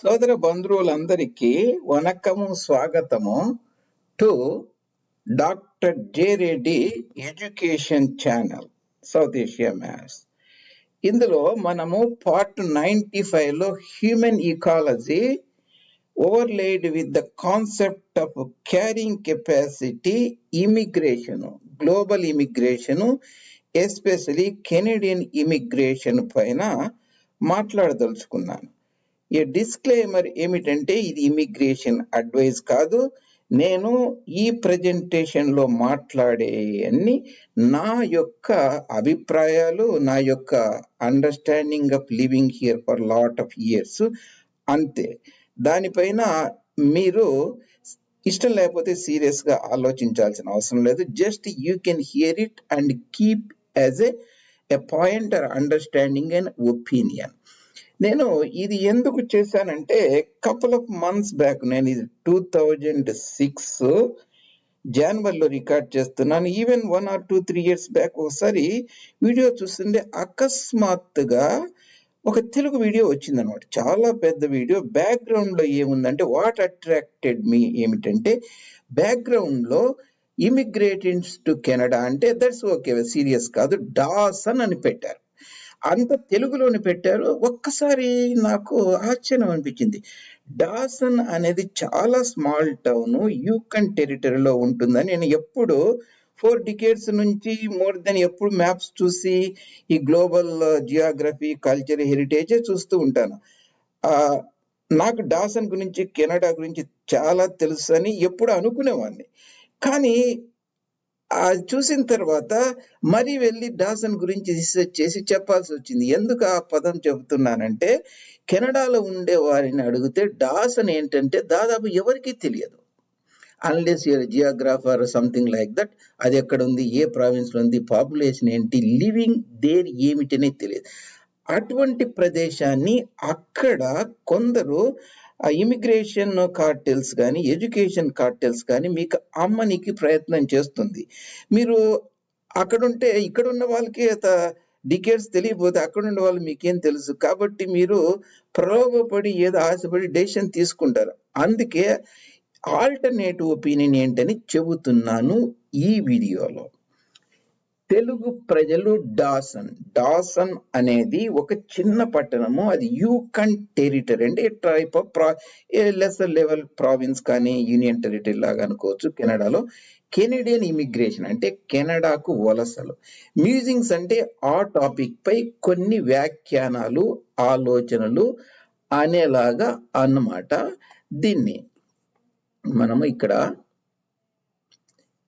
సోదర బంధువులందరికీ వనకము స్వాగతము to doctor J Reddy education channel South Asia maths. ఇందులో మనము పార్ట్ నైంటీ లో human ecology overlaid with the concept of carrying capacity immigration global immigration especially Canadian immigration పైన మాట్లాడదలుచుకున్నాను. ఈ డిస్క్లైమర్ ఏమిటంటే ఇది ఇమిగ్రేషన్ అడ్వైస్ కాదు. నేను ఈ ప్రజెంటేషన్లో మాట్లాడే అన్ని నా యొక్క అభిప్రాయాలు నా యొక్క understanding of living here for lot of years అంతే. దానిపైన మీరు ఇష్టం లేకపోతే సీరియస్గా ఆలోచించాల్సిన అవసరం లేదు. Just you can hear it and keep as a point or understanding and opinion నేను ఇది ఎందుకు చేశానంటే కపుల్ ఆఫ్ మంత్స్ బ్యాక్ నేను ఇది టూ థౌజండ్ సిక్స్ జనవరిలో రికార్డ్ చేస్తున్నాను. Even one or two three years back ఒకసారి వీడియో చూస్తుంటే అకస్మాత్తుగా ఒక తెలుగు వీడియో వచ్చిందనమాట. చాలా పెద్ద వీడియో బ్యాక్గ్రౌండ్లో ఏముందంటే వాట్ అట్రాక్టెడ్ మీ ఏమిటంటే బ్యాక్గ్రౌండ్లో ఇమిగ్రేటెంట్స్ టు కెనడా అంటే దట్స్ ఓకే సీరియస్ కాదు డాసన్ అని పెట్టారు. అంత తెలుగులోని పెట్టారు. ఒక్కసారి నాకు ఆశ్చర్యం అనిపించింది. డాసన్ అనేది చాలా స్మాల్ టౌన్ యూకన్ టెరిటరీలో ఉంటుందని నేను ఎప్పుడు ఫోర్ డికేడ్స్ నుంచి మోర్ దెన్ ఎప్పుడు మ్యాప్స్ చూసి ఈ గ్లోబల్ జియోగ్రఫీ కల్చర్ హెరిటేజ్ చూస్తూ ఉంటాను. నాకు డాసన్ గురించి కెనడా గురించి చాలా తెలుసు అని ఎప్పుడు అనుకునేవాడిని. కానీ అది చూసిన తర్వాత మరి వెళ్ళి డాసన్ గురించి రీసెర్చ్ చేసి చెప్పాల్సి వచ్చింది. ఎందుకు ఆ పదం చెబుతున్నానంటే కెనడాలో ఉండే వారిని అడిగితే డాసన్ ఏంటంటే దాదాపు ఎవరికీ తెలియదు. Unless your geographer something like that అది ఎక్కడ ఉంది ఏ ప్రావిన్స్లో ఉంది పాపులేషన్ ఏంటి లివింగ్ దేర్ ఏమిటనే తెలియదు. అటువంటి ప్రదేశాన్ని అక్కడ కొందరు ఇమిగ్రేషన్ కార్టెల్స్ కానీ ఎడ్యుకేషన్ కార్టెల్స్ కానీ మీకు అమ్మనికి ప్రయత్నం చేస్తుంది. మీరు అక్కడుంటే ఇక్కడ ఉన్న వాళ్ళకి డికేట్స్ తెలియకపోతే అక్కడ ఉన్న వాళ్ళు మీకేం తెలుసు? కాబట్టి మీరు ప్రలోభపడి ఏదో ఆశపడి డెసిషన్ తీసుకుంటారు. అందుకే ఆల్టర్నేటివ్ ఒపీనియన్ ఏంటని చెబుతున్నాను ఈ వీడియోలో. తెలుగు ప్రజలు డాసన్. డాసన్ అనేది ఒక చిన్న పట్టణము. అది యూకన్ టెరిటరీ అంటే టైప్ ఆఫ్ ప్రా లెసర్ లెవెల్ ప్రావిన్స్ కానీ యూనియన్ టెరిటరీ లాగా అనుకోవచ్చు కెనడాలో. కెనడియన్ ఇమిగ్రేషన్ అంటే కెనడాకు వలసలు. మ్యూజింగ్స్ అంటే ఆ టాపిక్ పై కొన్ని వ్యాఖ్యానాలు ఆలోచనలు అనేలాగా అన్నమాట. దీన్ని మనము ఇక్కడ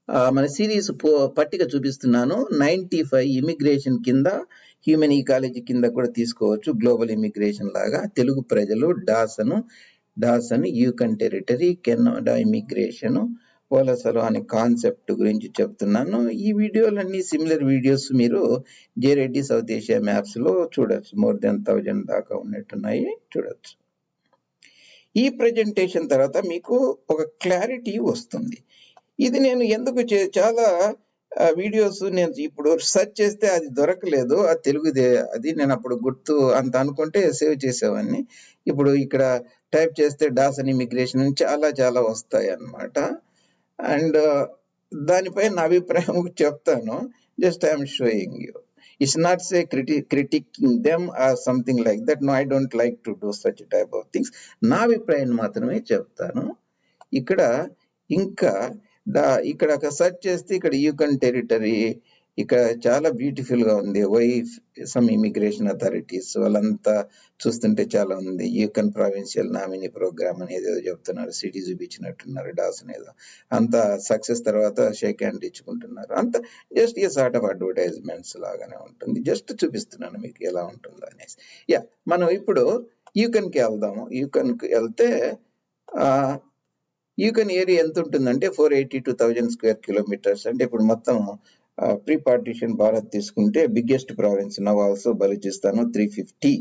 మన సిరీస్ పట్టిక చూపిస్తున్నాను. నైన్టీ ఫైవ్ ఇమిగ్రేషన్ కింద హ్యూమన్ ఈకాలజీ కింద కూడా తీసుకోవచ్చు. గ్లోబల్ ఇమిగ్రేషన్ లాగా. తెలుగు ప్రజలు Dawson Dawson Yukon territory Canada immigration. వలసలు అనే కాన్సెప్ట్ గురించి చెప్తున్నాను. ఈ వీడియోలన్నీ సిమిలర్ వీడియోస్ మీరు జేరెడ్డి సౌత్ ఏషియా మ్యాప్స్లో చూడొచ్చు. మోర్ దెన్ థౌజండ్ దాకా ఉన్నట్టున్నాయి. చూడొచ్చు. ఈ ప్రెజెంటేషన్ తర్వాత మీకు ఒక క్లారిటీ వస్తుంది. ఇది నేను ఎందుకు చే- చాలా వీడియోస్ నేను ఇప్పుడు సెర్చ్ చేస్తే అది దొరకలేదు. అది తెలుగుదే అది నేను అప్పుడు గుర్తు అంత అనుకుంటే సేవ్ చేసేవాడిని ఇప్పుడు ఇక్కడ టైప్ చేస్తే డాసన్ ఇమిగ్రేషన్ చాలా చాలా వస్తాయి అన్నమాట అండ్ దానిపై నా అభిప్రాయం చెప్తాను. Just I'm showing you. It's not say Kriti critiquing them or something like that. No I don't like to do such type of things. నా అభిప్రాయం మాత్రమే చెప్తాను. ఇక్కడ ఇంకా ఇక్కడ ఒక సెర్చ్ చేస్తే ఇక్కడ యూకన్ టెరిటరీ ఇక్కడ చాలా బ్యూటిఫుల్గా ఉంది. వై సమ్ ఇమిగ్రేషన్ అథారిటీస్ వాళ్ళంతా చూస్తుంటే చాలా ఉంది. యూకన్ ప్రావిన్షియల్ నామినీ ప్రోగ్రామ్ అనేది ఏదో చెప్తున్నారు. సిటీ చూపించినట్టున్నారు డాస్ ఏదో అంత సక్సెస్ తర్వాత షేక్ హ్యాండ్ ఇచ్చుకుంటున్నారు. అంత just a sort of advertisements లాగానే ఉంటుంది. జస్ట్ చూపిస్తున్నాను మీకు ఎలా ఉంటుందో అనేసి. యా మనం ఇప్పుడు యూకన్కి వెళ్దాము. యూకన్కి వెళ్తే ఆ యూకన్ ఏరియా ఎంత ఉంటుందంటే four eighty two thousand square kilometres అంటే ఇప్పుడు మొత్తం ప్రీ పార్టీషన్ భారత్ తీసుకుంటే biggest province now also Balochistan three fifty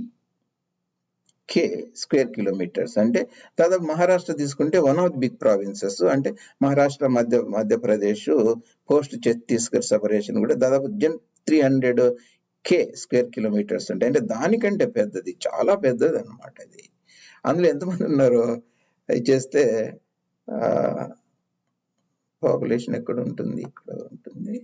K square kilometres అంటే దాదాపు మహారాష్ట్ర తీసుకుంటే one of the big provinces అంటే మహారాష్ట్ర మధ్య మధ్యప్రదేశ్ పోస్ట్ ఛత్తీస్గఢ్ సపరేషన్ కూడా దాదాపు Jan three hundred K square kilometres అంటే అంటే దానికంటే పెద్దది చాలా పెద్దది అన్నమాట అది. అందులో ఎంతమంది ఉన్నారు అది చేస్తే పాపులేషన్ ఎక్కడ ఉంటుంది? ఇక్కడ ఉంటుంది.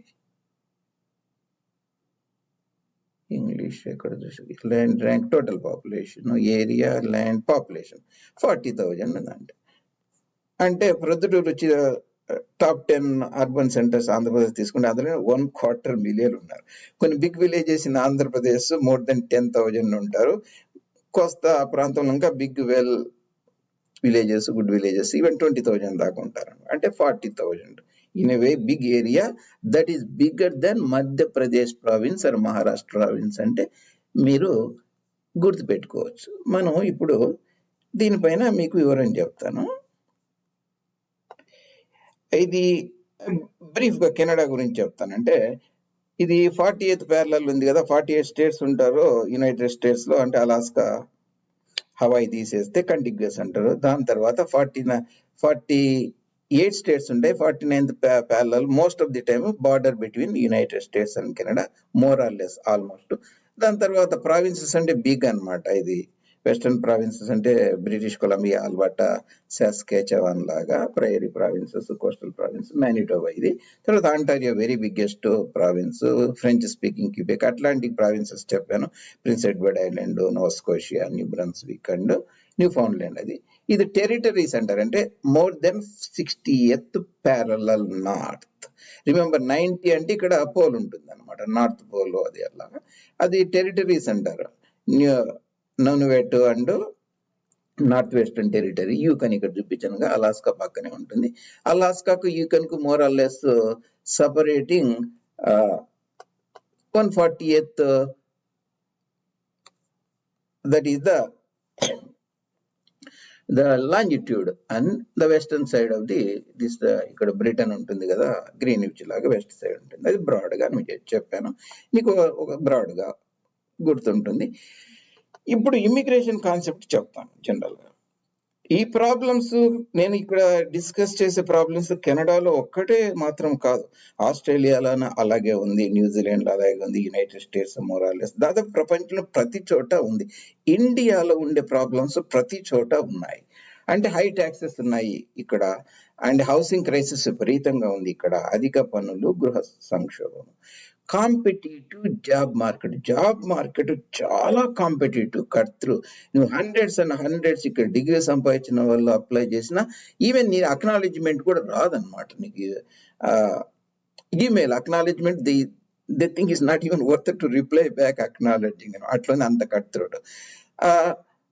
ఇంగ్లీష్ ఎక్కడ చూసి land rank total population area land population forty thousand ఉందంటే. అంటే ప్రొద్దుటూరు వచ్చి top ten urban centres Andhra Pradesh తీసుకుంటే అందులో వన్ క్వార్టర్ మిలియన్ ఉన్నారు. కొన్ని big villages in Andhra Pradesh more than ten thousand ఉంటారు. కోస్తా ప్రాంతంలో ఇంకా big well villages good villages even twenty thousand దాకా ఉంటారు అంటే forty thousand in a way big area that is bigger than Madhya Pradesh province and Maharashtra province అంటే మీరు గుర్తుపెట్టుకోవచ్చు. మనం ఇప్పుడు దీనిపైన మీకు వివరం చెప్తాను. ఇది బ్రీఫ్గా కెనడా గురించి చెప్తానంటే ఇది ఫార్టీ ఎయిత్ ప్యారలల్ ఉంది కదా ఫార్టీ ఎయిట్ స్టేట్స్ ఉంటారు యునైటెడ్ స్టేట్స్లో అంటే అలాస్కా హవాయి తీసేస్తే కంటిగ్యూస్ అంటారు. దాని తర్వాత ఫార్టీ ఫార్టీ ఎయిట్ స్టేట్స్ ఉంటాయి forty ninth parallel most of the time border between United States and Canada more or less almost దాని తర్వాత ప్రావిన్సెస్ అంటే బిగ్ అన్నమాట ఇది. వెస్టర్న్ ప్రావిన్సెస్ అంటే బ్రిటిష్ కొలంబియా ఆల్బర్టా సాస్కేచవాన్ లాగా prairie provinces coastal province Manitoba ఇది. తర్వాత Ontario very biggest province French speaking Quebec Atlantic provinces చెప్పాను. Prince Edward Island Nova Scotia New Brunswick and Newfoundland అది. ఇది టెరిటరీస్ అంటారు అంటే more than sixtieth parallel north remember ninety అంటే ఇక్కడ pole ఉంటుంది అనమాట నార్త్ పోల్ అది అలాగా అది టెరిటరీస్ అంటారు Nunavut and north western territory Yukon ఇక్కడ చూపించాను అలాస్కా పక్కనే ఉంటుంది. అలాస్కాకు యూకన్కు more or less separating one forty eighth that is the the longitude and the western side of the this ఇక్కడ బ్రిటన్ ఉంటుంది కదా గ్రీన్ విచ్ లాగా వెస్ట్ సైడ్ ఉంటుంది. అది బ్రాడ్గా చెప్పాను. నీకు ఒక బ్రాడ్గా గుర్తుంటుంది. ఇప్పుడు ఇమ్మిగ్రేషన్ కాన్సెప్ట్ చెప్తాను జనరల్గా ఈ ప్రాబ్లమ్స్ నేను ఇక్కడ డిస్కస్ చేసే ప్రాబ్లమ్స్ కెనడాలో ఒక్కటే మాత్రం కాదు. ఆస్ట్రేలియాలో అలాగే ఉంది న్యూజిలాండ్లో అలాగే ఉంది యునైటెడ్ స్టేట్స్ మొరాలెస్ దాదాపు ప్రపంచంలో ప్రతి చోట ఉంది. ఇండియాలో ఉండే ప్రాబ్లమ్స్ ప్రతి చోట ఉన్నాయి. అంటే హై ట్యాక్సెస్ ఉన్నాయి ఇక్కడ. అండ్ హౌసింగ్ క్రైసిస్ విపరీతంగా ఉంది ఇక్కడ. అధిక పన్నులు గృహ సంక్షోభం competitive job market. Job market చాలా కాంపిటేటివ్ కర్తృ. నువ్వు హండ్రెడ్స్ అండ్ హండ్రెడ్స్ ఇక్కడ డిగ్రీ సంపాదించిన వాళ్ళు అప్లై చేసిన ఈవెన్ నీ అక్నాలెడ్జ్మెంట్ కూడా రాదనమాట నీకు. Email acknowledgement the the thing is not even worth to reply back acknowledging అట్లనే అంత కడుతుడు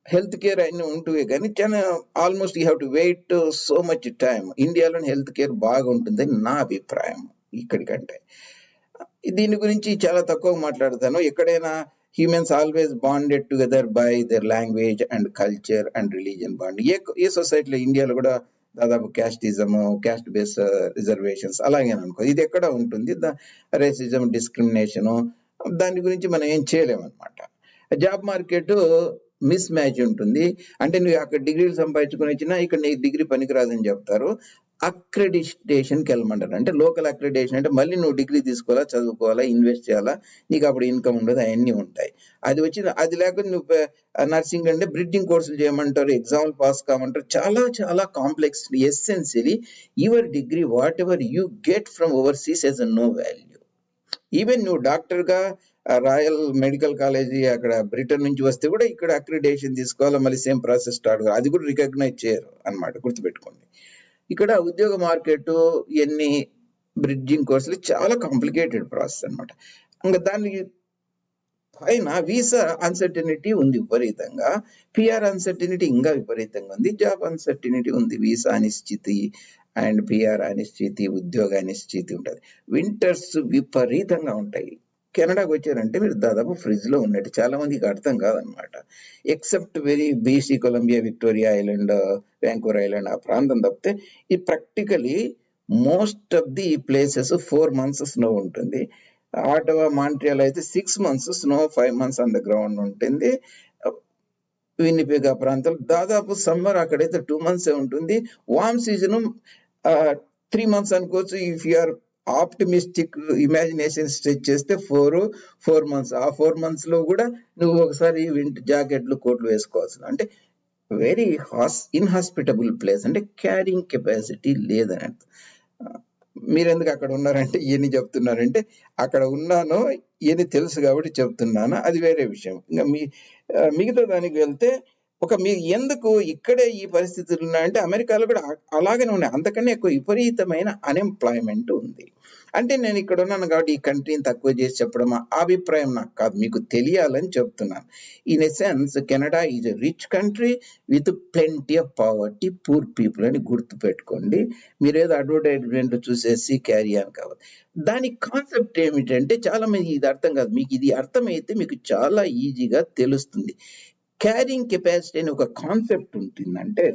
హెల్త్ కేర్ అన్నీ ఉంటుంది కానీ చాలా almost you have to wait so much time ఇండియాలో హెల్త్ కేర్ బాగుంటుందని నా అభిప్రాయం ఇక్కడికంటే. దీని గురించి చాలా తక్కువ మాట్లాడతాను. ఎక్కడైనా humans always bonded together by their language and culture and religion bond a a సొసైటీలో ఇండియాలో కూడా దాదాపు క్యాస్టిజం క్యాస్ట్ బేస్ రిజర్వేషన్స్ అలాగే అనుకో. ఇది ఎక్కడ ఉంటుంది? రేసిజం డిస్క్రిమినేషన్ దాని గురించి మనం ఏం చేయలేమన్నమాట. జాబ్ మార్కెట్ మిస్ మ్యాచ్ ఉంటుంది. అంటే నువ్వు అక్కడ డిగ్రీలు సంపాదించుకుని వచ్చినా ఇక్కడ నీ డిగ్రీ పనికిరాదని చెప్తారు. అక్రెడిటేషన్కి వెళ్ళమంటారు అంటే లోకల్ అక్రెడిటేషన్ అంటే మళ్ళీ నువ్వు డిగ్రీ తీసుకోవాలా చదువుకోవాలా ఇన్వెస్ట్ చేయాలా నీకు అప్పుడు ఇన్కమ్ ఉండదు అవన్నీ ఉంటాయి. అది వచ్చి అది లేకుండా నువ్వు నర్సింగ్ అంటే బ్రిడ్జింగ్ కోర్సులు చేయమంటారు ఎగ్జామ్లు పాస్ కామంటారు. చాలా చాలా complex essentially your degree whatever you get from overseas has no value even నువ్వు డాక్టర్గా రాయల్ మెడికల్ కాలేజీ అక్కడ బ్రిటన్ నుంచి వస్తే కూడా ఇక్కడ అక్రిడేషన్ తీసుకోవాలి మళ్ళీ సేమ్ ప్రాసెస్ స్టార్ట్ అది కూడా రికగ్నైజ్ చేయరు అనమాట గుర్తుపెట్టుకోండి. ఇక్కడ ఉద్యోగ మార్కెట్ ఎన్ని బ్రిడ్జింగ్ కోర్సులు చాలా కాంప్లికేటెడ్ ప్రాసెస్ అనమాట ఇంకా దానికి పైన వీసా అన్సర్టినిటీ ఉంది విపరీతంగా. పిఆర్ అన్సర్టినిటీ ఇంకా విపరీతంగా ఉంది. జాబ్ అన్సర్టినిటీ ఉంది. వీసా అనిశ్చితి అండ్ పిఆర్ అనిశ్చితి ఉద్యోగ అనిశ్చితి ఉంటుంది. వింటర్స్ విపరీతంగా ఉంటాయి. కెనడాకి వచ్చారంటే మీరు దాదాపు ఫ్రిడ్జ్లో ఉన్నట్టు చాలా మందికి అర్థం కాదనమాట. Except very BC Columbia Victoria Island Vancouver Island ఆ ప్రాంతం తప్పితే ఈ practically most of the places four months snow ఉంటుంది. ఆటవా మాంట్రియల్ అయితే six months snow five months on the ground ఉంటుంది. వినిపిగా ప్రాంతం దాదాపు సమ్మర్ అక్కడైతే టూ మంత్స్ ఉంటుంది. వామ్ సీజన్ త్రీ మంత్స్ అనుకోవచ్చు. If or optimistic imagination stretch చేస్తే ఫోర్ ఫోర్ మంత్స్ ఆ ఫోర్ మంత్స్లో కూడా నువ్వు ఒకసారి వింట్ జాకెట్లు కోట్లు వేసుకోవాల్సిన అంటే వెరీ హాస్ ఇన్హాస్పిటబుల్ ప్లేస్ అంటే క్యారింగ్ కెపాసిటీ లేదని అర్థం. మీరెందుకు అక్కడ ఉన్నారంటే ఏని చెప్తున్నారంటే అక్కడ ఉన్నాను ఏని తెలుసు కాబట్టి చెప్తున్నాను. అది వేరే విషయం. ఇంకా మీ మిగతా దానికి వెళ్తే ఒక మీ ఎందుకు ఇక్కడే ఈ పరిస్థితులు ఉన్నాయంటే అమెరికాలో కూడా అలాగనే ఉన్నాయి. అంతకన్నా ఎక్కువ విపరీతమైన అన్‌ఎంప్లాయ్‌మెంట్ ఉంది. అంటే నేను ఇక్కడ ఉన్నాను కాబట్టి ఈ కంట్రీని తక్కువ చేసి చెప్పడం అభిప్రాయం నాకు కాదు. మీకు తెలియాలని చెప్తున్నాను. In a sense Canada is a rich country with plenty of poverty poor people అని గుర్తుపెట్టుకోండి. మీరేదో అడ్వర్టైజ్మెంట్ చూసేసి క్యారీ కావాలి దాని కాన్సెప్ట్ ఏమిటంటే చాలా మంది ఇది అర్థం కాదు. మీకు ఇది అర్థమైతే మీకు చాలా ఈజీగా తెలుస్తుంది. క్యారింగ్ కెపాసిటీ అనే ఒక కాన్సెప్ట్ ఉంటుందంటే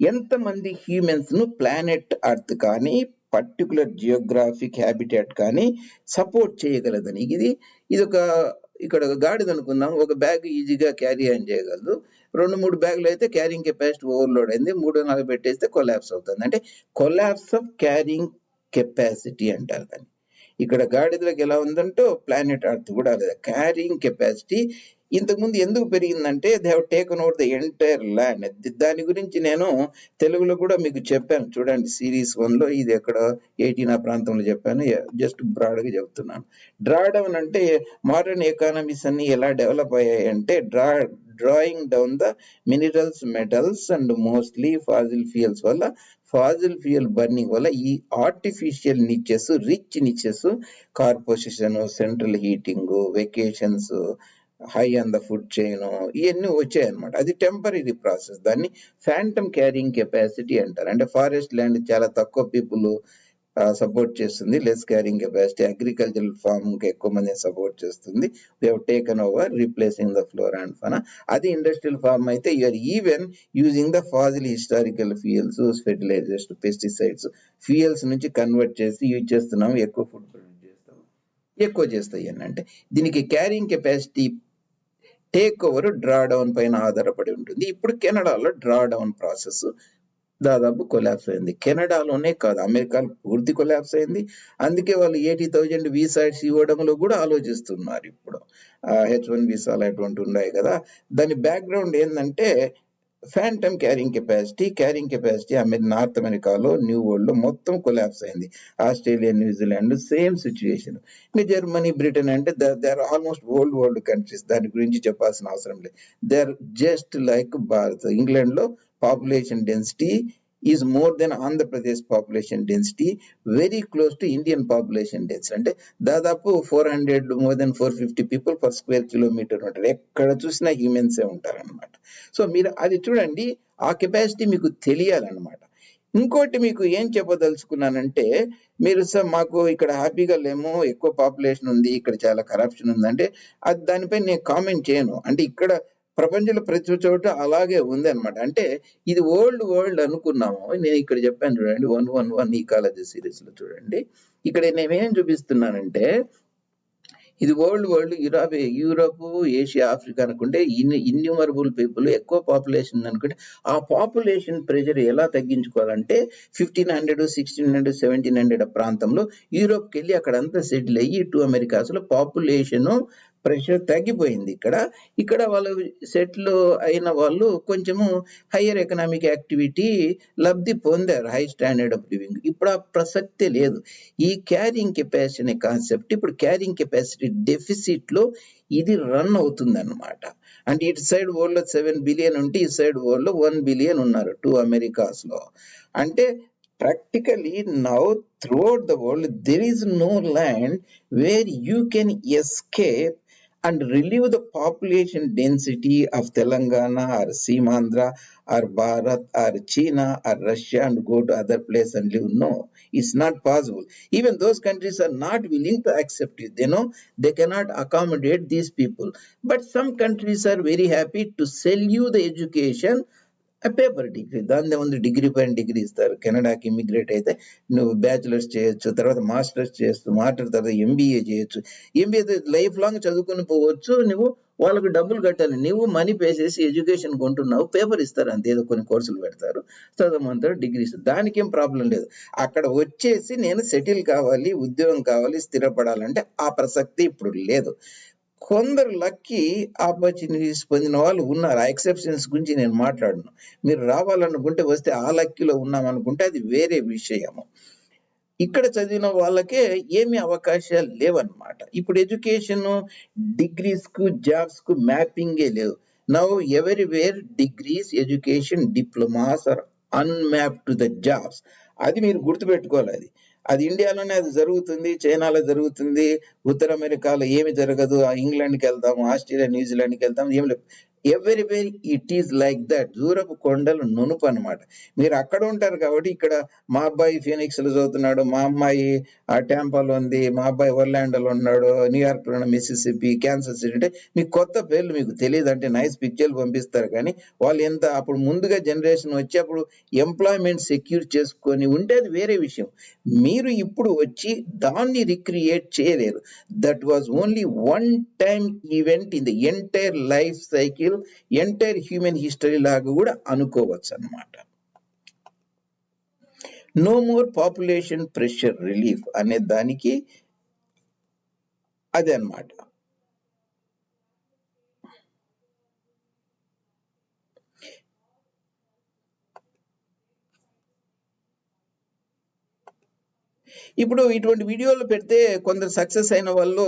ఎంతమంది హ్యూమన్స్‌ను ప్లానెట్ అర్త్ కానీ, పర్టికులర్ జియోగ్రాఫిక్ హ్యాబిటేట్ కానీ సపోర్ట్ చేయగలదని. ఇది ఇది ఒక ఇక్కడ గాడిద అనుకుందాం. ఒక బ్యాగ్ ఈజీగా క్యారీ ఆన్ చేయగలదు. 2, 3 అయితే క్యారింగ్ కెపాసిటీ ఓవర్‌లోడ్ అయింది. 3, 4 పెట్టేస్తే కొలాబ్స్ అవుతుంది. అంటే కొలాబ్స్ ఆఫ్ క్యారింగ్ కెపాసిటీ అంటారు దాన్ని. ఇక్కడ గాడిదలకు ఎలా ఉందంటే ప్లానెట్ అర్త్ కూడా లేదా క్యారింగ్ కెపాసిటీ ఇంతకుముందు ఎందుకు పెరిగిందంటే they have taken over the entire land. దాని గురించి నేను తెలుగులో కూడా మీకు చెప్పాను చూడండి సిరీస్ వన్లో ఇది ఎక్కడ 18 ఆ ప్రాంతంలో చెప్పాను. జస్ట్ బ్రాడ్‌గా చెప్తున్నాను. డ్రా డౌన్ అంటే మోడర్న్ ఎకానమీస్ అన్ని ఎలా develop అయ్యాయంటే draw drawing down the minerals, metals and mostly fossil fuels వల్ల ఫాజిల్ ఫ్యూయల్ బర్నింగ్ వల్ల ఈ artificial niches, rich niches కార్పొసిషన్ central heating, vacations, high on the food chain ఇవన్నీ వచ్చాయన్నమాట. అది టెంపరరీ ప్రాసెస్. దాన్ని ఫాంటమ్ క్యారింగ్ కెపాసిటీ అంటారు. అంటే forest land చాలా తక్కువ పీపుల్ సపోర్ట్ చేస్తుంది. లెస్ క్యారింగ్ కెపాసిటీ అగ్రికల్చరల్ ఫార్మ్‌కి ఎక్కువ మంది సపోర్ట్ చేస్తుంది. We taken over replacing the flora and fauna అది ఇండస్ట్రియల్ ఫార్మ్ అయితే you're even using the fossil historical fuels, fertilisers, pesticides fuels నుంచి కన్వర్ట్ చేసి యూజ్ చేస్తున్నాం. ఎక్కువ ఫుడ్ ప్రొడ్యూస్ చేస్తాం. ఎక్కువ చేస్తాయి అని అంటే దీనికి carrying capacity take over draw down పైన ఆధారపడి ఉంటుంది. ఇప్పుడు కెనడాలో డ్రా డౌన్ ప్రాసెస్ దాదాపు కొలాప్స్ అయింది. కెనడాలోనే కాదు అమెరికాలో పూర్తి కొలాప్స్ అయింది. అందుకే వాళ్ళు 80,000 వీసాస్ ఇవ్వడంలో కూడా ఆలోచిస్తున్నారు ఇప్పుడు. హెచ్ వన్ వీసాలు అటువంటి ఉన్నాయి కదా! దాని బ్యాక్‌గ్రౌండ్ ఏంటంటే phantom carrying capacity, carrying capacity అమె నార్త్ అమెరికాలో, న్యూ వరల్డ్‌లో మొత్తం కొలాప్స్ అయింది. ఆస్ట్రేలియా, న్యూజిలాండ్ సేమ్ సిచ్యువేషన్ ఇంకా జర్మనీ, బ్రిటన్ అంటే they are almost old world countries. దాని గురించి చెప్పాల్సిన అవసరం లేదు. They are just like Bharat. ఇంగ్లాండ్‌లో population density is more than Andhra Pradesh population density. Very close to Indian population density. అంటే దాదాపు 400 more than 450 people per square kilometre ఉంటారు. ఎక్కడ చూసినా హ్యూమెన్సే ఉంటారన్నమాట. సో మీరు అది చూడండి ఆ కెపాసిటీ మీకు తెలియాలన్నమాట. ఇంకోటి మీకు ఏం చెప్పదలుచుకున్నానంటే మీరు సార్ మాకు ఇక్కడ హ్యాపీగా లేము. ఎక్కువ పాపులేషన్ ఉంది. ఇక్కడ చాలా కరప్షన్ ఉందంటే అది దానిపై నేను కామెంట్ చేయను. అంటే ఇక్కడ ప్రపంచంలో ప్రతి చోట అలాగే ఉంది అనమాట అంటే ఇది ఓల్డ్ వరల్డ్ అనుకున్నాము. నేను ఇక్కడ చెప్పాను చూడండి వన్ వన్ వన్ ఈకాలజీ సిరీస్లో చూడండి. ఇక్కడ నేనేం చూపిస్తున్నానంటే ఇది old world Europe Europe, Asia, Africa అనుకుంటే ఇన్ ఇన్యూమరబుల్ పీపుల్ ఎక్కువ పాపులేషన్ అనుకుంటే ఆ పాపులేషన్ ప్రెషర్ ఎలా తగ్గించుకోవాలంటే fifteen hundred sixteen hundred seventeen hundred ప్రాంతంలో యూరోప్‌కెళ్ళి అక్కడంతా సెటిల్ అయ్యి టూ అమెరికాస్‌లో పాపులేషన్ ప్రెషర్ తగ్గిపోయింది ఇక్కడ. ఇక్కడ వాళ్ళు సెటిల్ అయిన వాళ్ళు కొంచెము హైయర్ ఎకనామిక్ యాక్టివిటీ లబ్ధి పొందారు. High standard of living. ఇప్పుడు ఆ ప్రసక్తే లేదు. ఈ క్యారింగ్ కెపాసిటీ అనే కాన్సెప్ట్ ఇప్పుడు క్యారింగ్ కెపాసిటీ డెఫిసిట్‌లో ఇది రన్ అవుతుంది అనమాట అంటే ఇటు సైడ్ వరల్డ్‌లో సెవెన్ బిలియన్ ఉంటే ఈ సైడ్ వరల్డ్‌లో వన్ బిలియన్ ఉన్నారు. టూ అమెరికాస్‌లో. అంటే practically now throughout the world there is no land where you can escape and relieve the population density of Telangana or Seemandhra or Bharat or China or Russia and go to other place and live. No, it's not possible. Even those countries are not willing to accept it. They know they cannot accommodate these people. But some countries are very happy to sell you the education paper degree దానిదే ముందు degree పైన degree ఇస్తారు. కెనడాకి immigrate అయితే నువ్వు bachelors చేయొచ్చు. తర్వాత masters చేయొచ్చు. Master తర్వాత MBA చేయొచ్చు. ఎంబీఏ లైఫ్ లాంగ్ చదువుకొని పోవచ్చు. నువ్వు వాళ్ళకి డబ్బులు కట్టాలి. నువ్వు మనీ పే చేసి ఎడ్యుకేషన్ కొంటున్నావు. పేపర్ ఇస్తారు అంతే. ఏదో కొన్ని కోర్సులు పెడతారు. చదవమంటారు. డిగ్రీ దానికి దానికేం ప్రాబ్లం లేదు. అక్కడ వచ్చేసి నేను సెటిల్ కావాలి, ఉద్యోగం కావాలి, స్థిరపడాలంటే ఆ ప్రసక్తి ఇప్పుడు లేదు. కొందరు లక్కీ ఆపర్చునిటీస్ పొందిన వాళ్ళు ఉన్నారు. ఆ ఎక్సెప్షన్స్ గురించి నేను మాట్లాడను. మీరు రావాలనుకుంటే వస్తే ఆ లక్కీలో ఉన్నామనుకుంటే అది వేరే విషయము. ఇక్కడ చదివిన వాళ్ళకే ఏమి అవకాశాలు లేవన్నమాట. ఇప్పుడు ఎడ్యుకేషన్ డిగ్రీస్కు జాబ్స్కు మ్యాపింగే లేవు. Now everywhere degrees education diplomas are unmapped to the jobs. అది మీరు గుర్తుపెట్టుకోవాలి అది. అది ఇండియాలోనే అది జరుగుతుంది చైనాలో జరుగుతుంది ఉత్తర అమెరికాలో ఏమి జరగదు ఆ ఇంగ్లాండ్కి వెళ్తాము ఆస్ట్రేలియా న్యూజిలాండ్కి వెళ్తాము ఏమి లేదు. ఎవరి ఇట్ ఈస్ లైక్ దట్ దూరపు కొండలు నునుపు అన్నమాట. మీరు అక్కడ ఉంటారు కాబట్టి ఇక్కడ మా అబ్బాయి ఫీనిక్స్లో చదువుతున్నాడు మా అమ్మాయి ఆ టెంపాలో ఉంది మా అబ్బాయి ఒర్లాండోలో ఉన్నాడు న్యూయార్క్లో మిసిసిపి క్యాన్సర్ సిటీ అంటే మీకు కొత్త పేర్లు మీకు తెలియదు. అంటే నైస్ పిక్చర్లు పంపిస్తారు కానీ వాళ్ళు ఎంత అప్పుడు ముందుగా జనరేషన్ వచ్చి అప్పుడు ఎంప్లాయ్మెంట్ సెక్యూర్ చేసుకొని ఉంటే అది వేరే విషయం. మీరు ఇప్పుడు వచ్చి దాన్ని రిక్రియేట్ చేయలేరు. That was only one time event in the entire life cycle entire human history లాగా కూడా అనుకోవచ్చు అన్నమాట no more population pressure relief అనే దానికి అదే అన్నమాట. ఇప్పుడు ఇటువంటి వీడియోలు పెడితే కొందరు సక్సెస్ అయిన వాళ్ళు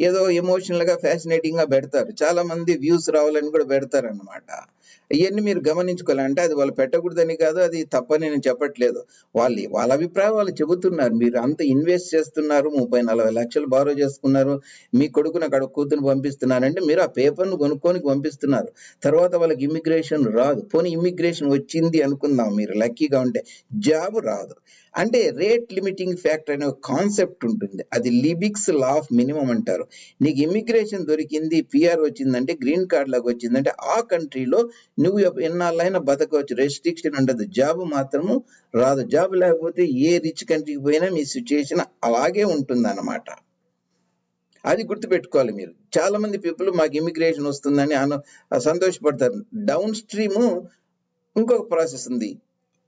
ఏదో ఎమోషనల్గా ఫ్యాసినేటింగ్గా పెడతారు. చాలా మంది వ్యూస్ రావాలని కూడా పెడతారు అనమాట ఇవన్నీ మీరు గమనించుకోవాలంటే అది వాళ్ళు పెట్టకూడదని కాదు అది తప్పని నేను చెప్పట్లేదు. వాళ్ళు వాళ్ళ అభిప్రాయం వాళ్ళు చెబుతున్నారు. మీరు అంత ఇన్వెస్ట్ చేస్తున్నారు ముప్పై నలభై లక్షలు బారో చేసుకున్నారు మీ కొడుకుని అక్కడ కూతురు పంపిస్తున్నారంటే మీరు ఆ పేపర్ను కొనుక్కొని పంపిస్తున్నారు. తర్వాత వాళ్ళకి ఇమ్మిగ్రేషన్ రాదు. పోనీ ఇమ్మిగ్రేషన్ వచ్చింది అనుకుందాం మీరు. లక్కీగా ఉంటే. జాబ్ రాదు. అంటే రేట్ లిమిటింగ్ ఫ్యాక్టర్ అనే కాన్సెప్ట్ ఉంటుంది. అది లిబిక్స్ లా ఆఫ్ మినిమం అంటారు. నీకు ఇమిగ్రేషన్ దొరికింది పిఆర్ వచ్చిందంటే గ్రీన్ కార్డ్ లాగా వచ్చిందంటే ఆ కంట్రీలో నువ్వు ఎన్నాళ్ళైనా బతకవచ్చు. రెస్ట్రిక్షన్ ఉండదు. జాబ్ మాత్రము రాదు. జాబ్ లేకపోతే ఏ రిచ్ కంట్రీకి పోయినా మీ సిచ్యుయేషన్ అలాగే ఉంటుంది అది గుర్తుపెట్టుకోవాలి మీరు. చాలా మంది పీపుల్ మాకు ఇమిగ్రేషన్ వస్తుందని అను సంతోషపడతారు. డౌన్ స్ట్రీమ్ ఇంకొక ప్రాసెస్ ఉంది.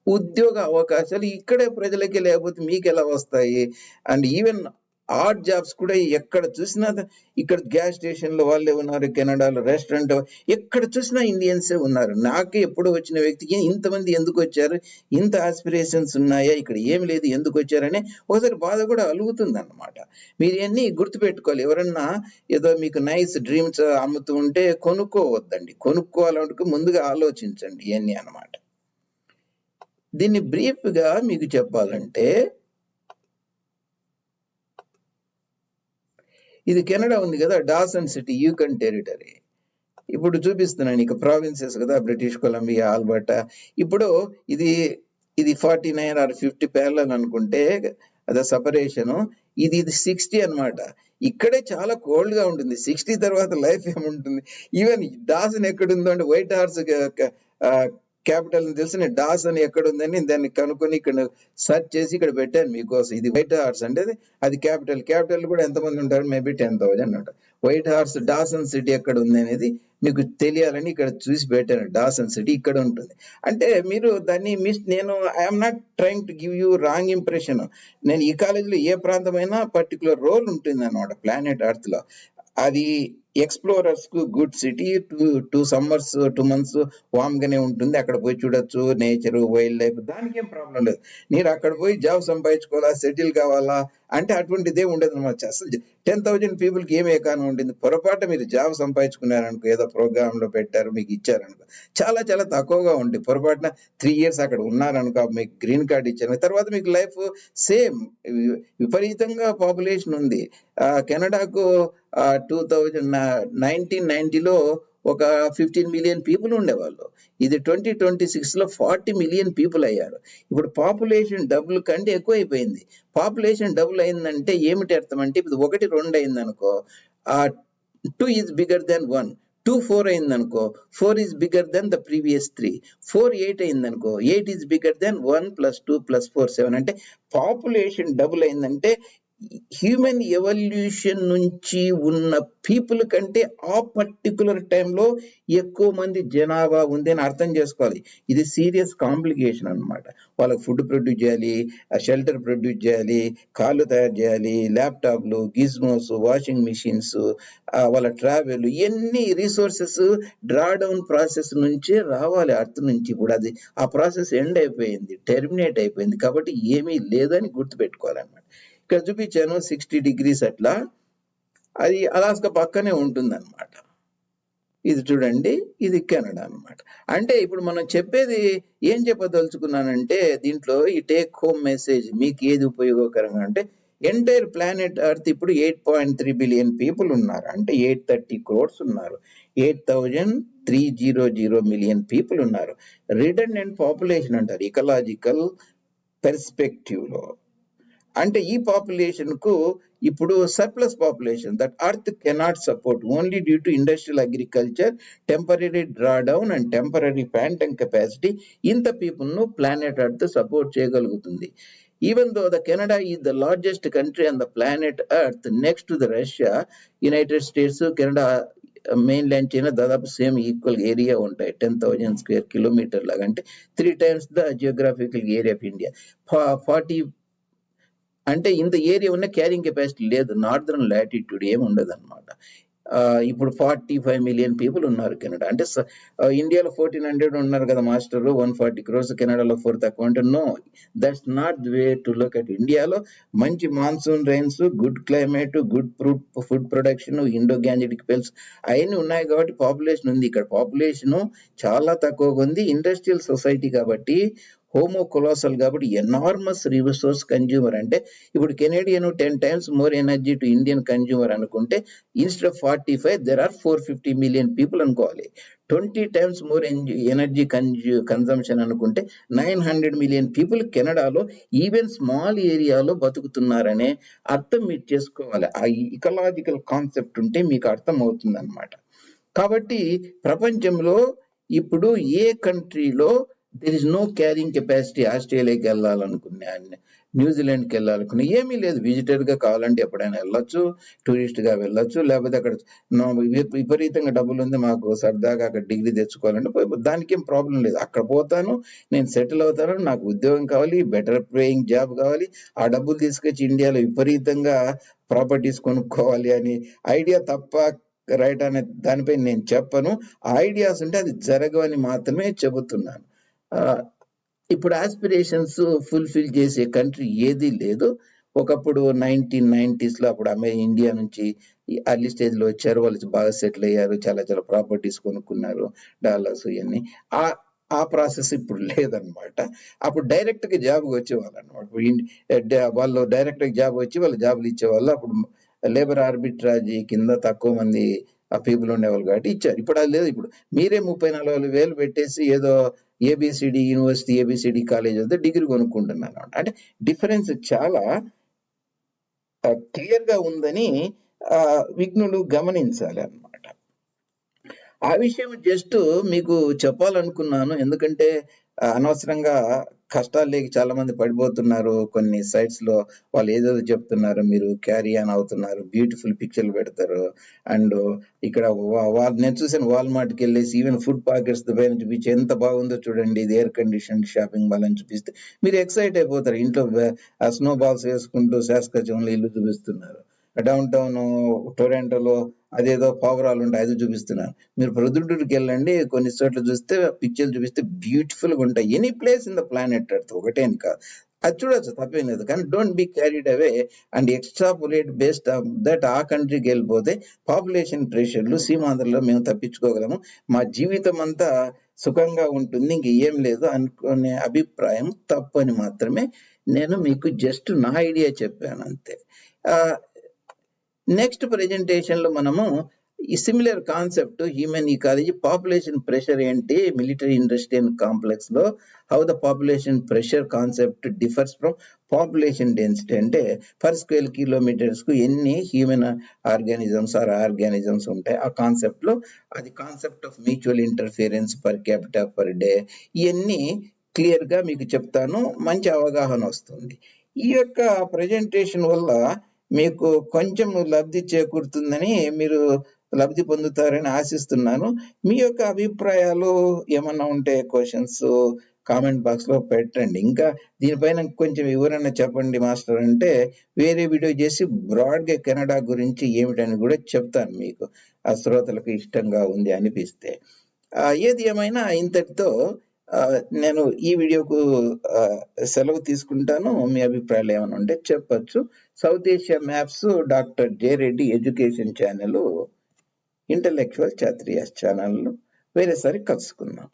ఉద్యోగ అవకాశాలు ఇక్కడే ప్రజలకి లేకపోతే మీకు ఎలా వస్తాయి? అండ్ ఈవెన్ ఆర్ట్ జాబ్స్ కూడా ఎక్కడ చూసినా ఇక్కడ గ్యాస్ స్టేషన్లో వాళ్ళే ఉన్నారు కెనడాలో రెస్టారెంట్ ఎక్కడ చూసినా ఇండియన్సే ఉన్నారు. నాకు ఎప్పుడు వచ్చిన వ్యక్తికి ఇంతమంది ఎందుకు వచ్చారు? ఇంత ఆస్పిరేషన్స్ ఉన్నాయా? ఇక్కడ ఏం లేదు ఎందుకు వచ్చారని ఒకసారి బాధ కూడా అలుగుతుంది అనమాట మీరు ఇవన్నీ గుర్తుపెట్టుకోవాలి. ఎవరన్నా ఏదో మీకు నైస్ డ్రీమ్స్ అమ్ముతూ ఉంటే కొనుక్కోవద్దండి. కొనుక్కోవాలంటే ముందుగా ఆలోచించండి ఇవన్నీ అన్నమాట. దీన్ని బ్రీఫ్గా మీకు చెప్పాలంటే ఇది కెనడా ఉంది కదా డాసన్ సిటీ యూకన్ టెరిటరీ ఇప్పుడు చూపిస్తున్నాను ఇక ప్రావిన్సెస్ కదా బ్రిటిష్ కొలంబియా ఆల్బర్టా ఇప్పుడు ఇది ఇది ఫార్టీ నైన్ ఆర్ ఫిఫ్టీ పేర్లని అనుకుంటే అదే సపరేషన్ ఇది ఇది సిక్స్టీ అన్నమాట. ఇక్కడే చాలా కోల్డ్గా ఉంటుంది. సిక్స్టీ తర్వాత లైఫ్ ఏముంటుంది? ఈవెన్ డాసన్ ఎక్కడుందో అంటే వైట్ హార్స్ క్యాపిటల్ తెలిసి నేను డాస్ అని ఎక్కడ ఉందని దాన్ని కనుక్కొని ఇక్కడ సెర్చ్ చేసి ఇక్కడ పెట్టాను మీకోసం. ఇది వైట్ హార్స్ అంటే అది- క్యాపిటల్. క్యాపిటల్ కూడా ఎంతమంది ఉంటారు? మేబీ టెన్ థౌజండ్ ఉంటారు వైట్ హార్స్ డాసన్ సిటీ ఎక్కడ ఉంది అనేది మీకు తెలియాలని ఇక్కడ చూసి పెట్టాను. డాసన్ సిటీ ఇక్కడ ఉంటుంది. అంటే మీరు దాన్ని మిస్ నేను I'm not trying to give you wrong impression నేను ఈ కాలేజీలో ఏ ప్రాంతమైనా పర్టికులర్ రోల్ ఉంటుంది అనమాట ప్లానెట్ అర్త్లో అది ఎక్స్ప్లోరర్స్కు good city two two summers two months warm గానే ఉంటుంది. అక్కడ పోయి చూడొచ్చు నేచర్ వైల్డ్ లైఫ్ దానికి ఏం ప్రాబ్లం లేదు. మీరు అక్కడ పోయి జాబ్ సంపాదించుకోవాలా సెటిల్ కావాలా? అంటే అటువంటిదే ఉండదు అనమాట అసలు టెన్ థౌజండ్ పీపుల్కి ఏం ఎకానం ఉంటుంది పొరపాటు మీరు జాబ్ సంపాదించుకున్నారనుకో ఏదో ప్రోగ్రామ్లో పెట్టారు మీకు ఇచ్చారనుకో. చాలా చాలా తక్కువగా ఉంటుంది పొరపాటున త్రీ ఇయర్స్ అక్కడ ఉన్నారనుకో మీకు గ్రీన్ కార్డ్ ఇచ్చారు. తర్వాత మీకు లైఫ్ సేమ్ విపరీతంగా పాపులేషన్ ఉంది. ఆ, కెనడాకు టూ థౌజండ్ నైన్టీన్ నైన్టీలో ఒక ఫిఫ్టీన్ మిలియన్ పీపుల్ ఉండేవాళ్ళు. ఇది ట్వంటీ ట్వంటీ సిక్స్లో ఫార్టీ మిలియన్ పీపుల్ అయ్యారు. ఇప్పుడు పాపులేషన్ డబుల్ కంటే ఎక్కువ అయిపోయింది పాపులేషన్ డబుల్ అయిందంటే ఏమిటి అర్థం అంటే ఇప్పుడు ఒకటి రెండు అయిందనుకో two is bigger than one two four అయింది అనుకో four is bigger than the previous three four eight అయింది అనుకో eight is bigger than one plus two plus four seven అంటే పాపులేషన్ డబుల్ అయిందంటే హ్యూమన్ ఎవల్యూషన్ నుంచి ఉన్న పీపుల్ కంటే ఆ పర్టికులర్ టైంలో ఎక్కువ మంది జనాభా ఉంది అని అర్థం చేసుకోవాలి. ఇది సీరియస్ కాంప్లికేషన్ అన్నమాట. వాళ్ళకి ఫుడ్ ప్రొడ్యూస్ చేయాలి షెల్టర్ ప్రొడ్యూస్ చేయాలి కాళ్ళు తయారు చేయాలి ల్యాప్టాప్లు గిజ్మోస్ వాషింగ్ మిషన్స్ వాళ్ళ ట్రావెల్ ఇవన్నీ రిసోర్సెస్ డ్రా డౌన్ ప్రాసెస్ నుంచే రావాలి అర్త్ నుంచి కూడా. అది ఆ ప్రాసెస్ ఎండ్ అయిపోయింది టెర్మినేట్ అయిపోయింది. కాబట్టి ఏమీ లేదని గుర్తుపెట్టుకోవాలన్నమాట. ఇక్కడ చూపించాను సిక్స్టీ డిగ్రీస్ అట్లా అది అలాస్కా పక్కనే ఉంటుంది ఇది చూడండి ఇది కెనడా అన్నమాట. అంటే ఇప్పుడు మనం చెప్పేది ఏం చెప్పదలుచుకున్నానంటే దీంట్లో ఈ టేక్ హోమ్ మెసేజ్ మీకు ఏది ఉపయోగకరంగా అంటే ఎంటైర్ ప్లానెట్ అర్త్ ఇప్పుడు eight point three billion people ఉన్నారు. అంటే ఎయిట్ థర్టీ క్రోడ్స్ ఉన్నారు. Eight thousand three zero zero million people ఉన్నారు. రిడెండెంట్ పాపులేషన్ అంటారు ఇకలాజికల్ పెర్స్పెక్టివ్లో. అంటే ఈ పాపులేషన్కు ఇప్పుడు surplus population that earth cannot support only due to industrial agriculture temporary draw down and temporary phantom capacity ఇంత పీపుల్ను ప్లానెట్ అర్త్ సపోర్ట్ చేయగలుగుతుంది. Even though the Canada is the largest country on the planet earth next to the Russia United States Canada mainland China దాదాపు same equal area ఉంటాయి. Ten thousand square kilometre లాగా అంటే three times the geographical area of India forty అంటే ఇంత area ఉన్న carrying capacity లేదు. Northern latitude ఏమి ఉండదు అనమాట ఇప్పుడు ఫార్టీ ఫైవ్ మిలియన్ పీపుల్ ఉన్నారు కెనడా. అంటే ఇండియాలో ఫోర్టీన్ హండ్రెడ్ ఉన్నారు కదా మాస్టర్. వన్ ఫార్టీ క్రోర్స్ కెనడాలో ఫోర్ తక్కువ అంటే no that's not way to look at ఇండియాలో మంచి monsoon rains good climate good fruit food production Indo Gangetic plains అవన్నీ ఉన్నాయి కాబట్టి పాపులేషన్ ఉంది. ఇక్కడ పాపులేషన్ చాలా తక్కువగా ఉంది. ఇండస్ట్రియల్ సొసైటీ కాబట్టి హోమో కొలాసల్ కాబట్టి ఎనార్మస్ రిసోర్స్ కన్జ్యూమర్ అంటే ఇప్పుడు Canadian ten times more energy to Indian consumer అనుకుంటే instead of forty five there are four fifty million people అనుకోవాలి. ట్వంటీ టైమ్స్ మోర్ ఎనర్జీ కన్జ్యూ కన్జంప్షన్ అనుకుంటే నైన్ హండ్రెడ్ మిలియన్ పీపుల్ కెనడాలో even small ఏరియాలో బతుకుతున్నారనే అర్థం మీరు చేసుకోవాలి. ఆ ఇకలాజికల్ కాన్సెప్ట్ ఉంటే మీకు అర్థం అవుతుంది అనమాట కాబట్టి ప్రపంచంలో ఇప్పుడు ఏ కంట్రీలో there is no carrying capacity ఆస్ట్రేలియాకి వెళ్ళాలనుకున్నా న్యూజిలాండ్కి వెళ్ళాలనుకున్నా ఏమీ లేదు. విజిటర్గా కావాలంటే ఎప్పుడైనా వెళ్ళొచ్చు టూరిస్ట్గా వెళ్ళొచ్చు లేకపోతే అక్కడ విపరీతంగా డబ్బులు ఉంది మాకు సరదాగా అక్కడ డిగ్రీ తెచ్చుకోవాలంటే దానికి ఏం ప్రాబ్లం లేదు. అక్కడ పోతాను నేను సెటిల్ అవుతాను నాకు ఉద్యోగం కావాలి బెటర్ పేయింగ్ జాబ్ కావాలి ఆ డబ్బులు తీసుకొచ్చి ఇండియాలో విపరీతంగా ప్రాపర్టీస్ కొనుక్కోవాలి అని ఐడియా తప్ప రైట్ అనే దానిపై నేను చెప్పను. ఐడియాస్ ఉంటే అది జరగవని మాత్రమే చెబుతున్నాను. ఇప్పుడు ఆస్పిరేషన్స్ ఫుల్ఫిల్ చేసే కంట్రీ ఏది లేదు. ఒకప్పుడు నైన్టీన్ నైన్టీస్లో అప్పుడు అమె ఇండియా నుంచి అర్లీ స్టేజ్లో వచ్చారు. వాళ్ళు బాగా సెటిల్ అయ్యారు. చాలా చాలా ప్రాపర్టీస్ కొనుక్కున్నారు. డాలర్స్ ఇవన్నీ. ఆ ఆ ప్రాసెస్ ఇప్పుడు లేదనమాట అప్పుడు డైరెక్ట్గా జాబ్కి జాబ్ వచ్చేవాళ్ళు అనమాట వాళ్ళు డైరెక్ట్గా జాబ్ వచ్చి వాళ్ళు జాబ్లు ఇచ్చేవాళ్ళు. అప్పుడు లేబర్ ఆర్బిట్రాజీ కింద తక్కువ మంది ఆ పీపుల్ ఉండేవాళ్ళు కాబట్టి ఇచ్చారు. ఇప్పుడు అది లేదు. ఇప్పుడు మీరే ముప్పై నలభై వేలు పెట్టేసి ఏదో ఏబిసిడి యూనివర్సిటీ ఏబిసిడి కాలేజ్ వద్ద డిగ్రీ కొనుక్కుంటున్నారు అనమాట అంటే డిఫరెన్స్ చాలా క్లియర్గా ఉందని ఆ, విఘ్నులు గమనించాలి అన్నమాట. ఆ విషయం జస్ట్ మీకు చెప్పాలనుకున్నాను. ఎందుకంటే అనవసరంగా కష్టాలు లేక చాలా మంది పడిపోతున్నారు. కొన్ని సైట్స్లో వాళ్ళు ఏదేదో చెప్తున్నారు. మీరు క్యారీ ఆన్ అవుతున్నారు. బ్యూటిఫుల్ పిక్చర్లు పెడతారు. అండ్ ఇక్కడ వా- నేను చూసాను వాల్మార్ట్కి వెళ్ళేసి ఈవెన్ ఫుడ్ పాకెట్స్ పైన చూపించి ఎంత బాగుందో చూడండి. ఇది ఎయిర్ కండిషన్ షాపింగ్ మాల్ అని చూపిస్తే మీరు ఎక్సైట్ అయిపోతారు. ఇంట్లో స్నో బాల్స్ వేసుకుంటూ శాస్కచంలో ఇల్లు చూపిస్తున్నారు. డౌన్ టౌన్ టొరాంటోలో అదేదో పావురాలు ఉంటాయి అది చూపిస్తున్నారు. మీరు ప్రొద్దుటూరుకి వెళ్ళండి కొన్ని చోట్ల చూస్తే పిక్చర్లు చూపిస్తే బ్యూటిఫుల్గా ఉంటాయి. Any place in the planet earth ఒకటే అని కాదు. అది చూడొచ్చు తప్పేం లేదు. కానీ don't be carried away and extrapolate based that ఆ కంట్రీకి వెళ్ళిపోతే పాపులేషన్ ప్రెషర్లు సీమాంధ్రలో మేము తప్పించుకోగలము. మా జీవితం అంతా సుఖంగా ఉంటుంది ఇంక ఏం లేదు అనుకునే అభిప్రాయం తప్పని మాత్రమే నేను మీకు జస్ట్ నా ఐడియా చెప్పాను అంతే. నెక్స్ట్ ప్రెజెంటేషన్లో మనము ఈ similar concept human ecology population pressure ఏంటి మిలిటరీ ఇండస్ట్రియల్ కాంప్లెక్స్లో how the population pressure concept differs from population density అంటే పర్ స్క్వేర్ కిలోమీటర్స్కు ఎన్ని హ్యూమన్ ఆర్గానిజమ్స్ ఆర్ ఆర్గానిజమ్స్ ఉంటాయి. ఆ కాన్సెప్ట్లో అది concept of mutual interference per capital per day ఇవన్నీ క్లియర్గా మీకు చెప్తాను మంచి అవగాహన వస్తుంది. ఈ యొక్క ప్రజెంటేషన్ వల్ల మీకు కొంచెం లబ్ధి చేకూరుతుందని మీరు లబ్ధి పొందుతారని ఆశిస్తున్నాను. మీ యొక్క అభిప్రాయాలు ఏమన్నా ఉంటే క్వశ్చన్స్ కామెంట్ బాక్స్‌లో పెట్టండి. ఇంకా దీనిపైన కొంచెం వివరణ చెప్పండి మాస్టర్ అంటే వేరే వీడియో చేసి బ్రాడ్‌గా కెనడా గురించి ఏమిటని కూడా చెప్తాను మీకు. ఆ శ్రోతలకు ఇష్టంగా ఉంది అనిపిస్తే. ఏది ఏమైనా ఇంతటితో నేను ఈ వీడియోకు సెలవు తీసుకుంటాను. మీ అభిప్రాయాలు ఏమైనా ఉంటే చెప్పచ్చు South Asia maps doctor J Reddy education channel intellectual చాతుర్యాస్ channel వేరేసారి కలుసుకుందాం.